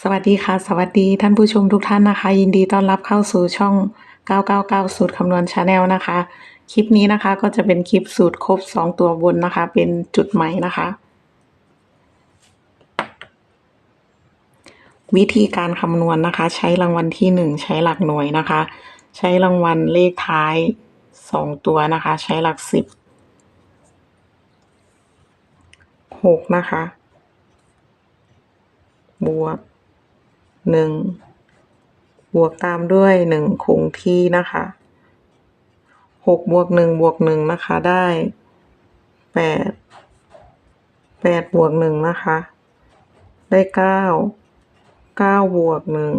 สวัสดีค่ะ สวัสดีท่านผู้ชมทุกท่านนะคะ ยินดีต้อนรับเข้าสู่ช่อง 999 สูตรคำนวณชาแนลนะคะ คลิปนี้นะคะก็จะเป็นคลิปสูตรครบ 2 ตัวบนนะคะ เป็นจุดใหม่นะคะ วิธีการคำนวณนะคะ ใช้รางวัลที่ 1 ใช้หลักหน่วยนะคะ ใช้รางวัลเลขท้าย 2 ตัวนะคะ ใช้หลัก 10 6 นะคะ บวก หนึ่งบวกตามด้วยหนึ่งคงที่นะคะหกบวกหนึ่งบวกหนึ่งนะคะได้แปดแปดบวกหนึ่งนะคะ ได้เก้าเก้าบวกหนึ่ง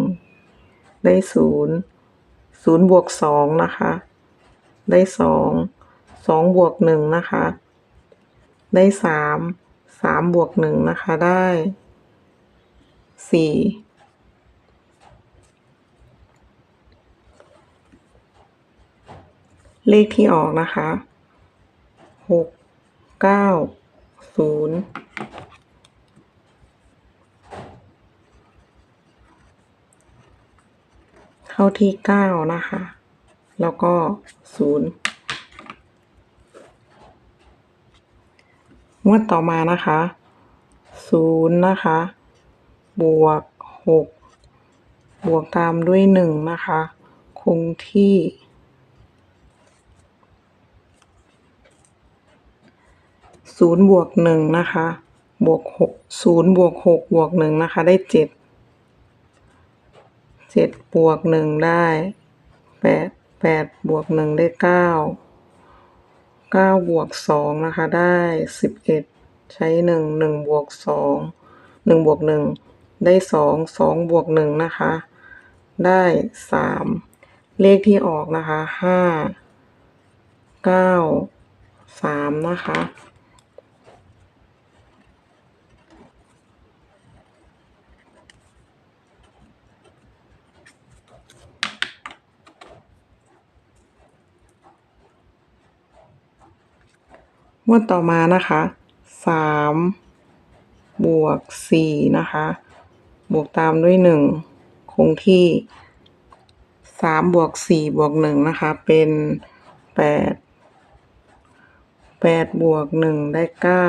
ได้ศูนย์ศูนย์บวกสองนะคะ ได้สองสองบวกหนึ่งนะคะ ได้สามสามบวกหนึ่งนะคะได้สี่ เลขที่ออกนะคะหกเก้าศูนย์เข้าที่เก้านะคะ แล้วก็ศูนย์งวดต่อมานะคะศูนย์นะคะ บวกหกบวกตามด้วยหนึ่งนะคะ คงที่ ศูนย์บวกหนึ่งนะคะ บวกหกศูนย์บวกหกบวกหนึ่งนะคะ ได้เจ็ดเจ็ดบวกหนึ่งได้แปดแปดบวกหนึ่งได้เก้าเก้าบวกสองนะคะได้สิบเอ็ดใช้หนึ่งหนึ่งบวกสองหนึ่งบวกหนึ่งได้สองสองบวกหนึ่งนะคะ ได้สามเลขที่ออกนะคะห้าเก้าสามนะคะ งวดต่อมานะคะสามบวกสี่นะคะ บวกตามด้วยหนึ่งคงที่สามบวกสี่บวกหนึ่งนะคะ เป็นแปดแปดบวกหนึ่งได้เก้า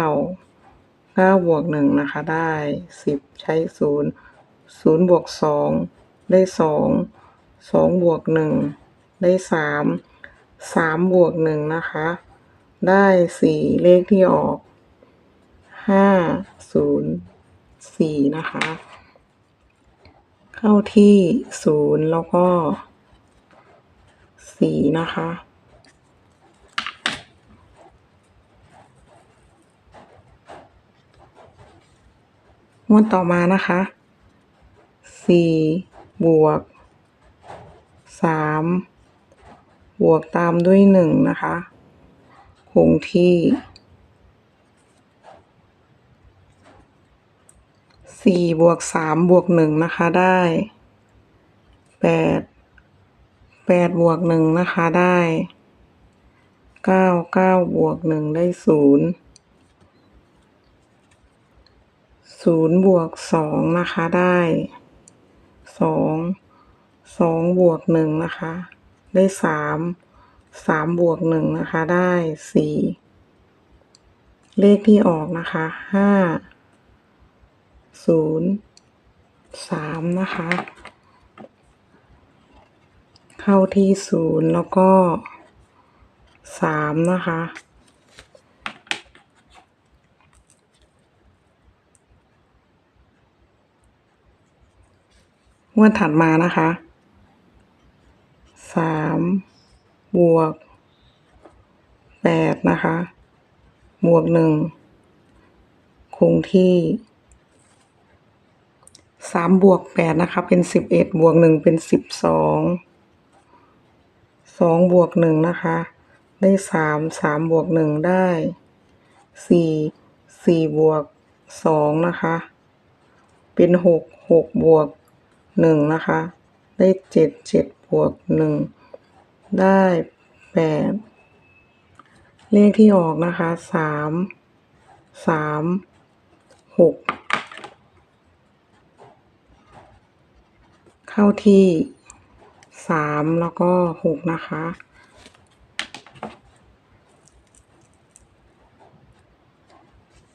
เก้าบวกหนึ่งนะคะ ได้สิบใช้ศูนย์ศูนย์บวกสองได้สองสองบวกหนึ่งได้สามสามบวกหนึ่งนะคะ ได้สี่เลขที่ออกห้าศูนย์สี่นะคะ เข้าที่ศูนย์แล้วก็สี่นะคะ งวดต่อมานะคะสี่บวกสามบวกตามด้วยหนึ่งนะคะ คงที่สี่บวกสามบวกหนึ่งนะคะได้แปดแปดบวกหนึ่งนะคะได้เก้าเก้าบวกหนึ่งได้ศูนย์ศูนย์บวกสองนะคะได้สองสองบวกหนึ่งนะคะ ได้สาม สามบวกหนึ่งนะคะได้สี่เลขที่ออกนะคะห้าศูนย์สามนะคะ เข้าที่ศูนย์แล้วก็สามนะคะ งวดถัดมานะคะสาม บวกแปดนะคะ บวกหนึ่งคงที่สามบวกแปดนะคะเป็นสิบเอ็ดบวกหนึ่งเป็นสิบสองสองบวกหนึ่งนะคะ ได้สามสามบวกหนึ่งได้สี่สี่บวกสองนะคะ เป็นหกหกบวกหนึ่งนะคะ ได้เจ็ดเจ็ดบวกหนึ่ง ได้แปดเลขที่ออกนะคะสามสามหกเข้าที่สามแล้วก็หกนะคะ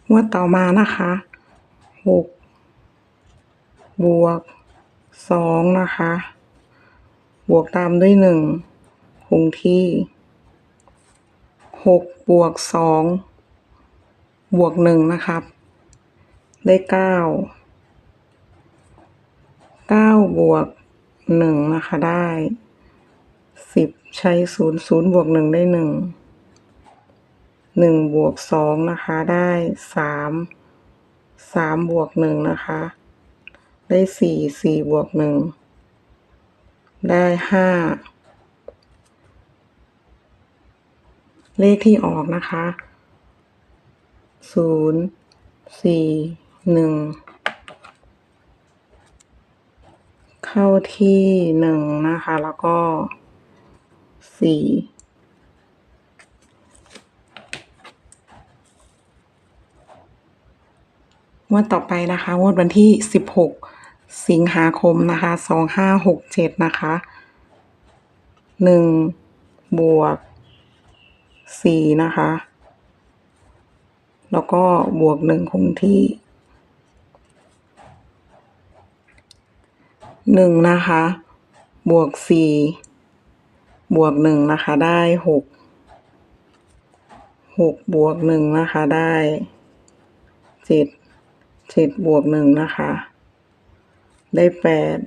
งวดต่อมานะคะหกบวกสองนะคะ บวกตามด้วยหนึ่ง คงที่หกบวกสองบวกหนึ่งนะครับ ได้เก้าเก้าบวกหนึ่งนะคะได้สิบใช้ศูนย์ศูนย์บวกหนึ่งได้หนึ่งหนึ่งบวกสองนะคะได้สามสามบวกหนึ่งนะคะ ได้สี่สี่บวกหนึ่งได้ห้า เลขที่ออกนะคะศูนย์สี่หนึ่งเข้าที่หนึ่งนะคะ แล้วก็สี่งวดต่อไปนะคะงวดวันที่สิบหกสิงหาคมนะคะสองห้าหกเจ็ดนะคะหนึ่งบวก สี่นะคะ แล้วก็บวกหนึ่งคงที่หนึ่งนะคะ บวกสี่บวกหนึ่งนะคะ ได้หกหกบวกหนึ่งนะคะ ได้เจ็ดเจ็ดบวกหนึ่งนะคะ ได้แปด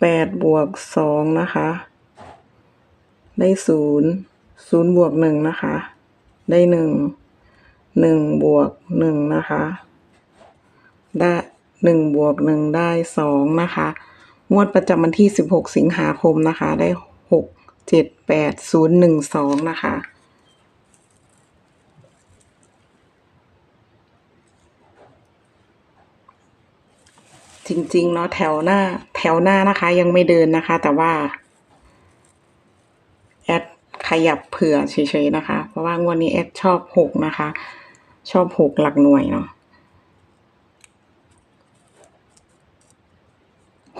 แปดบวกสองนะคะ ได้ศูนย์ ศูนย์บวกหนึ่งนะคะ ได้หนึ่งหนึ่งบวกหนึ่งนะคะ ได้หนึ่งบวกหนึ่งได้สองนะคะ งวดประจำวันที่สิบหกสิงหาคมนะคะ ได้หกเจ็ดแปดศูนย์หนึ่งสองนะคะจริงๆเนาะแถวหน้าแถวหน้านะคะยังไม่เดินนะคะ แต่ว่า ยับเผื่อเฉยๆนะคะ เพราะว่างวดนี้แอดชอบหกนะคะ ชอบหกหลักหน่วยเนาะ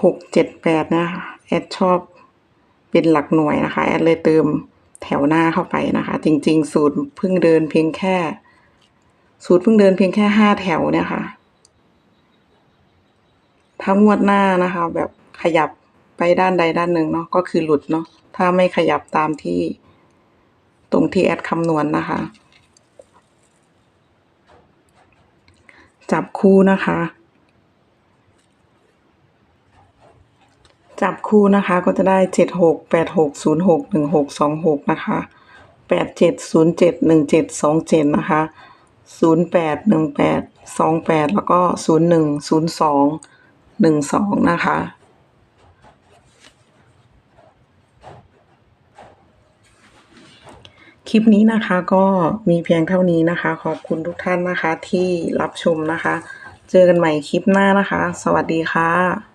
หกเจ็ดแปดนะคะแอดชอบเป็นหลักหน่วยนะคะ แอดเลยเติมแถวหน้าเข้าไปนะคะ จริง ๆ สูตรเพิ่งเดินเพียงแค่ สูตรเพิ่งเดินเพียงแค่ห้าแถวเนี่ยค่ะถ้างวดหน้านะคะ แบบขยับไปด้านใดด้านหนึ่งเนาะก็คือหลุดเนาะถ้าไม่ขยับตามที่ ตรงที่แอดคำนวณนนะคะ จับคู่นะคะ จับคู่นะคะก็จะได้เจ็ดหกแปดหกศูนย์หกหนึ่งหกสองหกนะคะแปดเจ็ดศูนย์เจ็ดหนึ่งเจ็ดสองเจ็ดนะคะศูนย์แปดหนึ่งแปดสองแปดแล้วก็ศูนย์หนึ่งศูนย์สองหนึ่งสองนะคะ คลิปนี้นะคะก็มีเพียงเท่านี้นะคะ ขอบคุณทุกท่านนะคะที่รับชมนะคะ เจอกันใหม่คลิปหน้านะคะ สวัสดีค่ะ